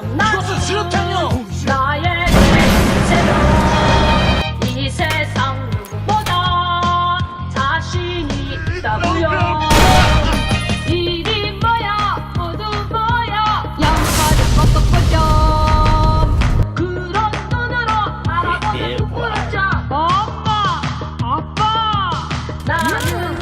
만나 그것은 수류탄이요. 나의 실체로. 이 세상 누구보다 자신이 있다고요. 일이 뭐야 모두 뭐야 양파를 꺾어 버려 그런 눈으로 바라보는 불자 예, 예, 뭐. 엄마 아빠. 나는